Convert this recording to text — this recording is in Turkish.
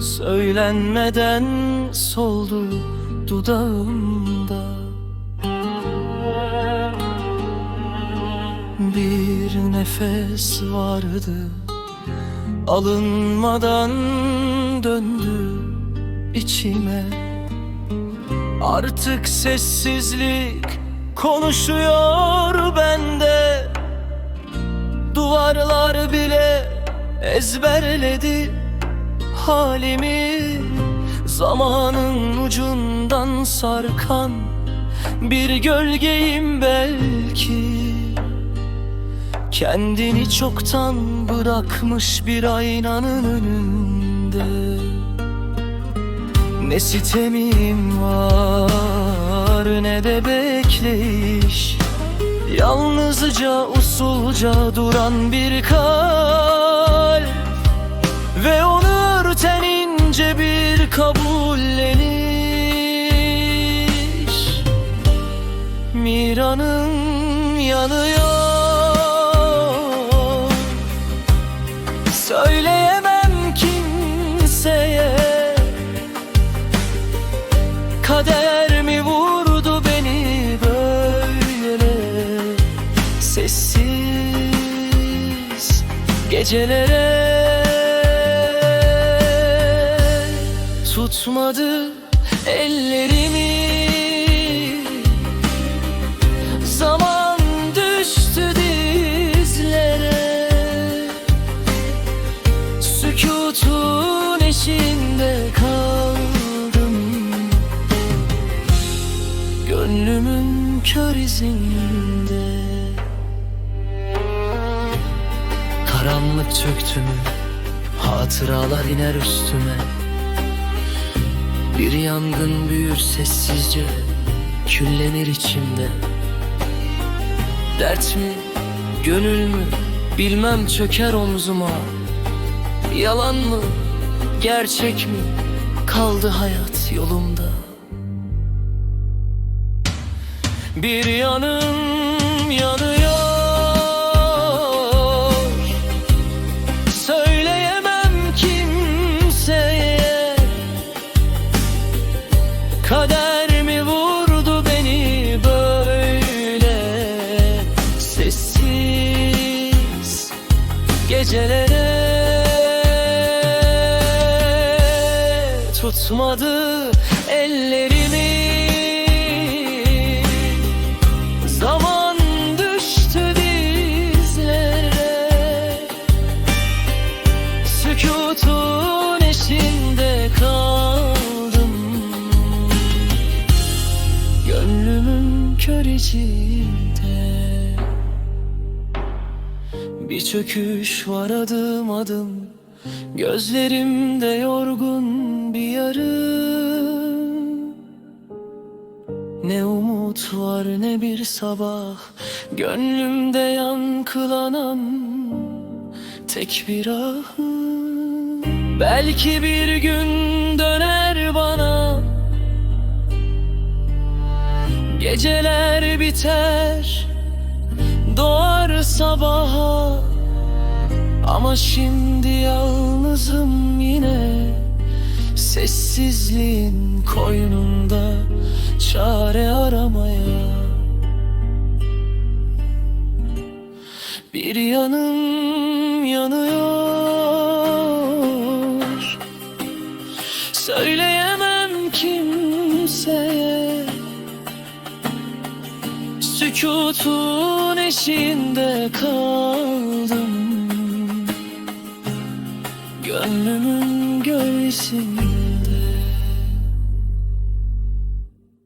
söylenmeden soldu dudağımda. Bir nefes vardı. Alınmadan döndü içime. Artık sessizlik konuşuyor bende. Duvarlar bile ezberledi halimi. Zamanın ucundan sarkan bir gölgeyim belki. Kendini çoktan bırakmış bir aynanın önünde. Ne sitemim var ne de bekleyiş. Yalnızca usulca duran bir kalp Ve onu örten ince bir kabulleniş. Miran'ın yanıyor. Söyleyemem kimseye. Kader mi vurdu beni böyle? Sessiz gecelere Tutmadı ellerimi. Zaman düştü dizlere. Sükutun eşinde kaldım. Gönlümün kör izinde. Karanlık çöktü mü? Hatıralar iner üstüme Bir yangın büyür sessizce Küllenir içimde. Dert mi, gönül mü Bilmem çöker omzuma. Yalan mı, gerçek mi kaldı hayat yolumda. Bir yanım gecelere Tutmadı ellerimi. Zaman düştü dizlere. Sükutun eşinde kaldım. Gönlümün kör içinde Bir çöküş var adım adım. Gözlerimde yorgun bir yarım Ne umut var ne bir sabah. Gönlümde yankılanan tek bir ahım Belki bir gün döner bana. Geceler biter. Doğar sabaha. Ama şimdi yalnızım yine. Sessizliğin koynunda Çare aramaya. Bir yanım yanıyor. Söyleyemem kimseye Sükutun eşinde kaldım. Gönlümün gölgesinde